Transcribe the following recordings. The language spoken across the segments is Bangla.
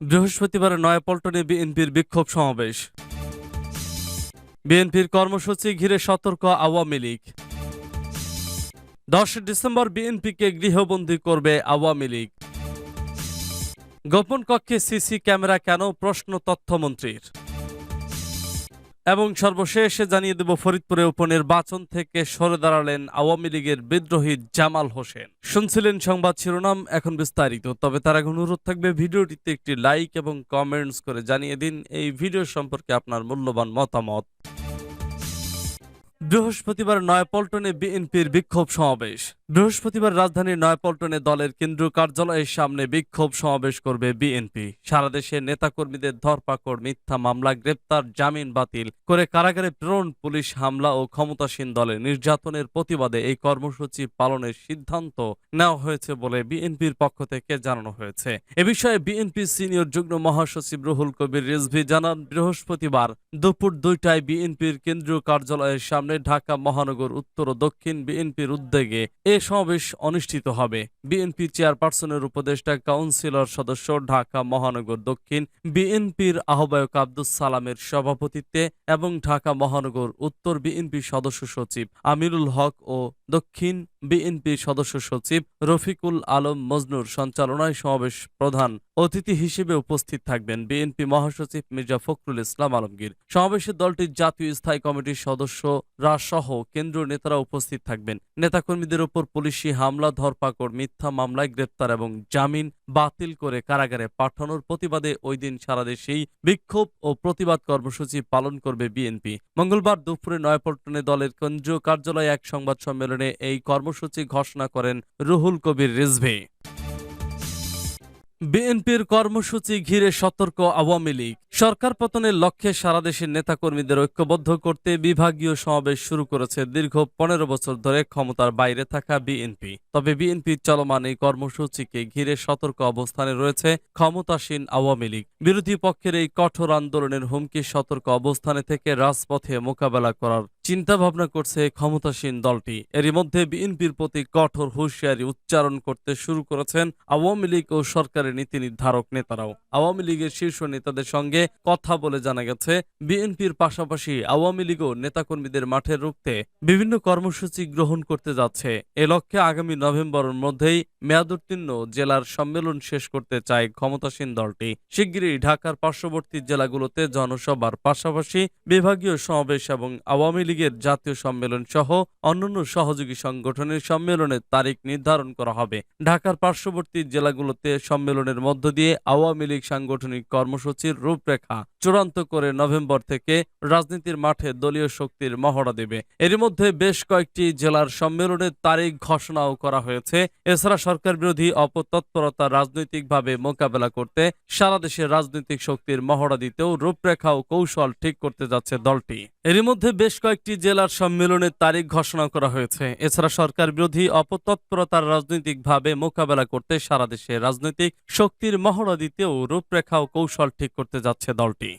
বৃহস্পতিবার নয়াপল্টনে বিএনপির বিক্ষোভ সমাবেশ। বিএনপির কর্মসূচি ঘিরে সতর্ক আওয়ামী লীগ। দশ ডিসেম্বর বিএনপিকে গৃহবন্দী করবে আওয়ামী লীগ। গোপন কক্ষে সিসি ক্যামেরা কেন প্রশ্ন তথ্যমন্ত্রীর। এবং সর্বশেষে জানিয়ে দেব, ফরিদপুরে উপনির্বাচন থেকে সরে দাঁড়ালেন আওয়ামী লীগের বিদ্রোহী জামাল হোসেন। শুনছিলেন সংবাদ শিরোনাম, এখন বিস্তারিত। তবে তার আগে অনুরোধ থাকবে, ভিডিওটিতে একটি লাইক এবং কমেন্টস করে জানিয়ে দিন এই ভিডিও সম্পর্কে আপনার মূল্যবান মতামত। বৃহস্পতিবার নয়াপল্টনে বিএনপির বিক্ষোভ সমাবেশ। বৃহস্পতিবার রাজধানীর নয়াপল্টনে দলের কেন্দ্রীয় কার্যালয়ের সামনে বিক্ষোভ সমাবেশ করবে বিএনপি। সারা দেশে নেতাকর্মীদের ধরপাকড়, মিথ্যা মামলা, গ্রেপ্তার, জামিন বাতিল করে কারাগারে প্রেরণ পুলিশ হামলা ও ক্ষমতাসীন দলের নির্যাতনের প্রতিবাদে এই কর্মসূচি পালনের সিদ্ধান্ত নেওয়া হয়েছে বলে বিএনপির পক্ষ থেকে জানানো হয়েছে। এ বিষয়ে বিএনপি সিনিয়র যুগ্ম মহাসচিব রুহুল কবির রিজভি জানান, বৃহস্পতিবার দুপুর দুইটায় বিএনপির কেন্দ্রীয় কার্যালয়ের সামনে ঢাকা মহানগর উত্তর ও দক্ষিণ বিএনপির উদ্যোগে এ সমাবেশ অনুষ্ঠিত হবে। বিএনপি চেয়ারপারসনের উপদেষ্টা কাউন্সিলর সদস্য ঢাকা মহানগর দক্ষিণ, বিএনপির আহ্বায়ক আব্দুস সালামের সভাপতিত্বে এবং ঢাকা মহানগর উত্তর বিএনপি সদস্য সচিব আমিরুল হক ও দক্ষিণ বিএনপি সদস্য সচিব রফিকুল আলম মজনুর সঞ্চালনায় সমাবেশ প্রধান অতিথি হিসেবে উপস্থিত থাকবেন বিএনপি মহাসচিব মির্জা ফখরুল ইসলাম আলমগীর। সমাবেশে দলটির জাতীয় স্থায়ী কমিটির সদস্যরা সহ কেন্দ্রীয় নেতারা উপস্থিত থাকবেন। নেতাকর্মীদের উপর পুলিশি হামলা, ধরপাকড়, মিথ্যা মামলায় গ্রেপ্তার এবং জামিন বাতিল করে কারাগারে পাঠানোর প্রতিবাদে ওই দিন সারা দেশেই বিক্ষোভ ও প্রতিবাদ কর্মসূচি পালন করবে বিএনপি। মঙ্গলবার দুপুরে নয়াপল্টনে দলের কেন্দ্রীয় কার্যালয়ে এক সংবাদ সম্মেলনে এই কর্মসূচি ঘোষণা করেন রুহুল কবির রিজভি। বিএনপির কর্মসূচি ঘিরে সতর্ক আওয়ামী লীগ। সরকার পতনের লক্ষ্যে সারা দেশের নেতাকর্মীদের ঐক্যবদ্ধ করতে বিভাগীয় সমাবেশ শুরু করেছে দীর্ঘ পনেরো বছর ধরে ক্ষমতার বাইরে থাকা বিএনপি। তবে বিএনপির চলমান এই কর্মসূচিকে ঘিরে সতর্ক অবস্থানে রয়েছে ক্ষমতাসীন আওয়ামী লীগ। বিরোধী পক্ষের এই কঠোর আন্দোলনের হুমকি সতর্ক অবস্থানে থেকে রাজপথে মোকাবেলা করার চিন্তা ভাবনা করছে ক্ষমতাসীন দলটি। এরই মধ্যে বিএনপির প্রতি কঠোর হুঁশিয়ারি উচ্চারণ করতে শুরু করেছেন আওয়ামী লীগ ও সরকারের নীতি নির্ধারক নেতারাও। আওয়ামী লীগের শীর্ষ নেতাদের সঙ্গে কথা বলে জানা গেছে, বিএনপির পাশাপাশি আওয়ামী লীগও নেতাকর্মীদের মাঠে রুখতে বিভিন্ন কর্মসূচি গ্রহণ করতে যাচ্ছে। এ লক্ষ্যে আগামী নভেম্বরের মধ্যেই মেয়াদোত্তীর্ণ জেলার সম্মেলন শেষ করতে চায় ক্ষমতাসীন দলটি। শিগগিরই ঢাকার পার্শ্ববর্তী জেলাগুলোতে জনসভার পাশাপাশি বিভাগীয় সমাবেশ এবং আওয়ামী লীগের জাতীয় সম্মেলন সহ অন্যান্য সহযোগী সংগঠনের সম্মেলনের তারিখ নির্ধারণ করা হবে। ঢাকার পার্শ্ববর্তী জেলাগুলোতে সম্মেলনের মধ্য দিয়ে আওয়ামী লীগ সাংগঠনিক কর্মসূচির রূপরেখা চূড়ান্ত করে নভেম্বর থেকে রাজনীতির মাঠে দলীয় শক্তির মহড়া দেবে। এর মধ্যে বেশ কয়েকটি জেলার সম্মেলনের তারিখ ঘোষণাও করা হয়েছে। এছাড়া সরকার বিরোধী অপতৎপরতা রাজনৈতিকভাবে মোকাবেলা করতে সারা দেশের রাজনৈতিক শক্তির মহড়া দিতেও রূপরেখা ও কৌশল ঠিক করতে যাচ্ছে দলটি। এরই মধ্যে বেশ কয়েকটি জেলার সম্মেলনের তারিখ ঘোষণা করা হয়েছে। এছাড়া সরকার বিরোধী অপতৎপরতার রাজনৈতিকভাবে মোকাবেলা করতে সারা দেশে রাজনৈতিক শক্তির মহড়া দিতেও রূপরেখা ও কৌশল ঠিক করতে যাচ্ছে দলটি।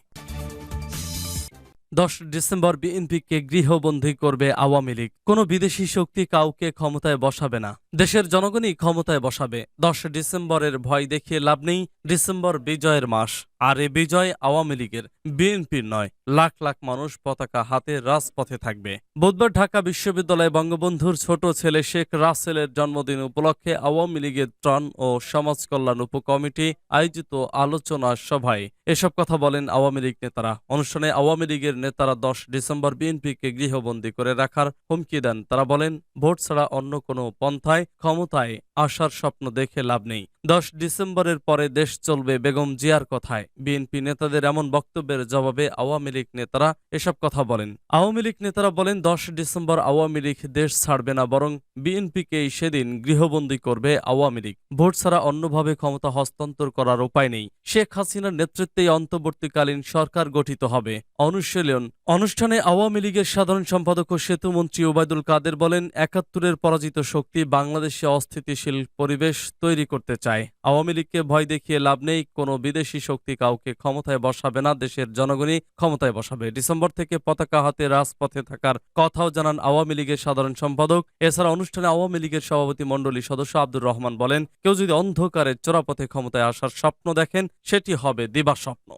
দশ ডিসেম্বর বিএনপিকে গৃহবন্দী করবে আওয়ামী লীগ। কোনো বিদেশি শক্তি কাউকে ক্ষমতায় বসাবে না। দেশের জনগণই ক্ষমতায় বসাবে। দশ ডিসেম্বরের ভয় দেখিয়ে লাভ নেই। ডিসেম্বর বিজয়ের মাস। আর এ বিজয় আওয়ামী লীগের। বিএনপির নয়, লাখ লাখ মানুষ পতাকা হাতে রাজপথে থাকবে। বুধবার ঢাকা বিশ্ববিদ্যালয়ে বঙ্গবন্ধুর ছোট ছেলে শেখ রাসেলের জন্মদিন উপলক্ষে আওয়ামী লীগের ত্রাণ ও সমাজ কল্যাণ উপকমিটি আয়োজিত আলোচনা সভায় এসব কথা বলেন আওয়ামী লীগ নেতারা। অনুষ্ঠানে আওয়ামী লীগের নেতারা দশ ডিসেম্বর বিএনপিকে গৃহবন্দী করে রাখার হুমকি দেন। তারা বলেন, ভোট ছাড়া অন্য কোনো পন্থায়, ক্ষমতায় আসার স্বপ্ন দেখে লাভ নেই। দশ ডিসেম্বরের পরে দেশ চলবে বেগম জিয়ার কথায়। বিএনপি নেতাদের এমন বক্তব্যের জবাবে আওয়ামী লীগ নেতারা এসব কথা বলেন। আওয়ামী লীগ নেতারা বলেন, দশ ডিসেম্বর আওয়ামী লীগ দেশ ছাড়বে না, বরং বিএনপিকেই সেদিন গৃহবন্দী করবে আওয়ামী লীগ। ভোট ছাড়া অন্যভাবে ক্ষমতা হস্তান্তর করার উপায় নেই। শেখ হাসিনার নেতৃত্বেই অন্তর্বর্তীকালীন সরকার গঠিত হবে। অনুশীলন অনুষ্ঠানে আওয়ামী লীগের সাধারণ সম্পাদক ও সেতুমন্ত্রী ওবায়দুল কাদের বলেন, একাত্তরের পরাজিত শক্তি বাংলাদেশে অস্থিতিশীল। পরিবেশ তৈরি করতে চায়। আওয়ামী লীগকে ভয় দেখিয়ে লাভ নেই, কোনো বিদেশি শক্তি কাউকে ক্ষমতায় বসাবে না, দেশের জনগণই ক্ষমতায় বসাবে। ডিসেম্বর থেকে পতাকা হাতে রাজপথে থাকার কথাও জানান আওয়ামী লীগের সাধারণ সম্পাদক। এছাড়া অনুষ্ঠানে আওয়ামী লীগের সভাপতি মণ্ডলী সদস্য আব্দুর রহমান বলেন, কেউ যদি অন্ধকারের চোরাপথে ক্ষমতায় আসার স্বপ্ন দেখেন, সেটি হবে দিবাস্বপ্ন।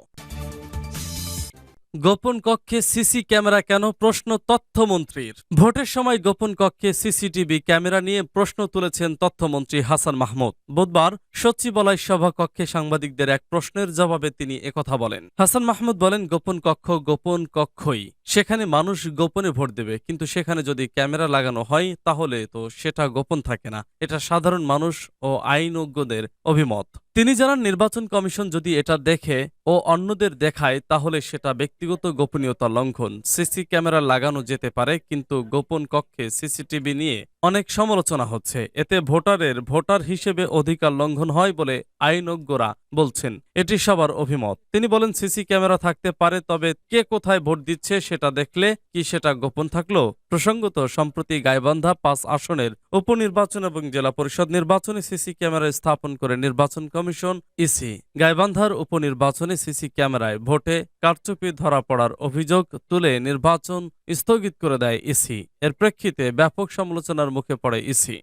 গোপন কক্ষে সিসি ক্যামেরা কেন প্রশ্ন তথ্যমন্ত্রীর? ভোটের সময় গোপন কক্ষে সিসিটিভি ক্যামেরা নিয়ে প্রশ্ন তুলেছেন তথ্যমন্ত্রী হাসান মাহমুদ। বুধবার সচিবালয় সভাকক্ষে সাংবাদিকদের এক প্রশ্নের জবাবে তিনি একথা বলেন। হাসান মাহমুদ বলেন, গোপন কক্ষ গোপন কক্ষই। সেখানে মানুষ গোপনে ভোট দেবে, কিন্তু সেখানে যদি ক্যামেরা লাগানো হয়, তাহলে তো সেটা গোপন থাকে না। এটা সাধারণ মানুষ ও আইনজ্ঞদের অভিমত। তিনি জানান, নির্বাচন কমিশন যদি এটা দেখে ও অন্যদের দেখায়, তাহলে সেটা ব্যক্তিগত গোপনীয়তা লঙ্ঘন। সিসি ক্যামেরা লাগানো যেতে পারে, কিন্তু গোপন কক্ষে সিসিটিভি নিয়ে অনেক সমালোচনা হচ্ছে। এতে ভোটারের ভোটার হিসেবে অধিকার লঙ্ঘন হয় বলে আইনজ্ঞরা বলছেন। এটি সবার অভিমত। তিনি বলেন, সিসি ক্যামেরা থাকতে পারে, তবে কে কোথায় ভোট দিচ্ছে সেটা দেখলে কি সেটা গোপন থাকল? প্রসঙ্গত, সম্প্রতি গাইবান্ধা পাঁচ আসনের উপনির্বাচন এবং জেলা পরিষদ নির্বাচনে সিসি ক্যামেরা স্থাপন করে নির্বাচন কমিশন, ইসি। গাইবান্ধার উপনির্বাচনে সিসি ক্যামেরায় ভোটে কারচুপি ধরা পড়ার অভিযোগ তুলে নির্বাচন স্থগিত করে দেয় ইসি। এর প্রেক্ষিতে ব্যাপক সমালোচনার মুখে পড়ে ইসি।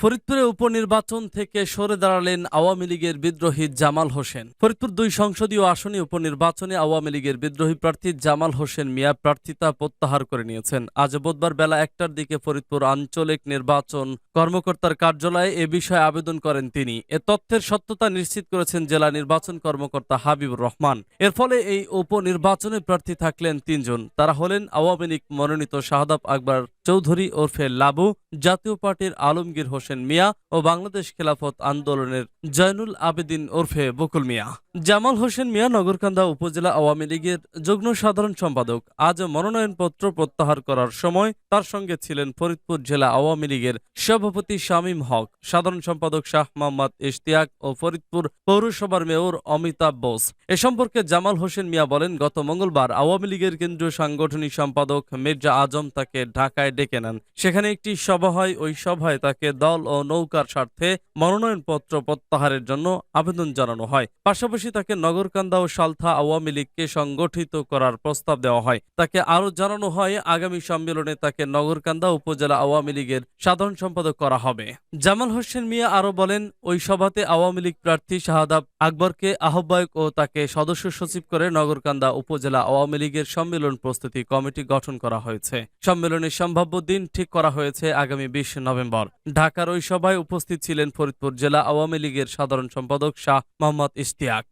ফরিদপুরে উপনির্বাচন থেকে সরে দাঁড়ালেন আওয়ামী লীগের বিদ্রোহী জামাল হোসেন। ফরিদপুর দুই সংসদীয় আসনে উপনির্বাচনে আওয়ামী লীগের বিদ্রোহী প্রার্থী জামাল হোসেন মিয়া প্রার্থিতা প্রত্যাহার করে নিয়েছেন। আজ বুধবার বেলা একটার দিকে ফরিদপুর আঞ্চলিক নির্বাচন কর্মকর্তার কার্যালয়ে এ বিষয়ে আবেদন করেন তিনি। এ তথ্যের সত্যতা নিশ্চিত করেছেন জেলা নির্বাচন কর্মকর্তা হাবিবুর রহমান। এর ফলে এই উপনির্বাচনে প্রার্থী থাকলেন তিনজন। তারা হলেন আওয়ামী লীগ মনোনীত শাহাদাব আকবর চৌধুরী ওরফে লাবু, জাতীয় পার্টির আলমগীর হোসেন মিয়া ও বাংলাদেশ খেলাফত আন্দোলনের জয়নুল আবেদিন ওরফে বকুল মিয়া। জামাল হোসেন মিয়া নগরকান্দা উপজেলা আওয়ামী লীগের যুগ্ম সাধারণ সম্পাদক। আজ মনোনয়নপত্র প্রত্যাহার করার সময় তার সঙ্গে ছিলেন ফরিদপুর জেলা আওয়ামী লীগের সভাপতি শামীম হক, সাধারণ সম্পাদক শাহ মোহাম্মদ ইশতিয়াক ও ফরিদপুর পৌরসভার মেয়র অমিতাভ বোস। এ সম্পর্কে জামাল হোসেন মিয়া বলেন, গত মঙ্গলবার আওয়ামী লীগের কেন্দ্রীয় সাংগঠনিক সম্পাদক মির্জা আজম তাকে ঢাকায় ডেকে নেন। সেখানে একটি সভা হয়, ওই সভায় তাকে দল ও নৌকার স্বার্থে মনোনয়নপত্র প্রত্যাহারের জন্য আবেদন জানানো হয়। পাশাপাশি তাকে নগরকান্দা ও সালথা আওয়ামী লীগকে সংগঠিত করার প্রস্তাব দেওয়া হয়। তাকে আরও জানানো হয়, আগামী সম্মেলনে তাকে নগরকান্দা উপজেলা আওয়ামী লীগের সাধারণ সম্পাদক করা হবে। জামাল হোসেন মিয়া আরও বলেন, ওই সভাতে আওয়ামী লীগ প্রার্থী শাহাদাব আকবরকে আহ্বায়ক ও তাকে সদস্য সচিব করে নগরকান্দা উপজেলা আওয়ামী লীগের সম্মেলন প্রস্তুতি কমিটি গঠন করা হয়েছে। সম্মেলনের সম্ভাব্য দিন ঠিক করা হয়েছে আগামী বিশ নভেম্বর। ঢাকার ওই সভায় উপস্থিত ছিলেন ফরিদপুর জেলা আওয়ামী লীগের সাধারণ সম্পাদক শাহ মোহাম্মদ ইশতিয়াক।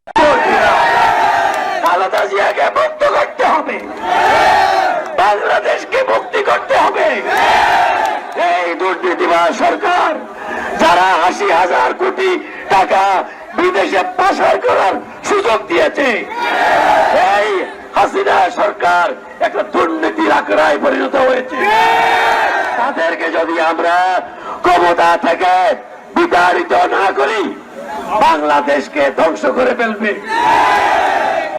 আলাদা জিয়াকে মুক্ত করতে হবে। বাংলাদেশকে মুক্তি করতে হবে। এই দুর্নীতিবাজ সরকার, যারা আশি হাজার কোটি টাকা বিদেশে পাচার করার সুযোগ দিয়েছে, এই হাসিনা সরকার একটা দুর্নীতির আখড়ায় পরিণত হয়েছে। তাদেরকে যদি আমরা ক্ষমতা থেকে বিতাড়িত না করি বাংলাদেশকে ধ্বংস করে ফেলবে।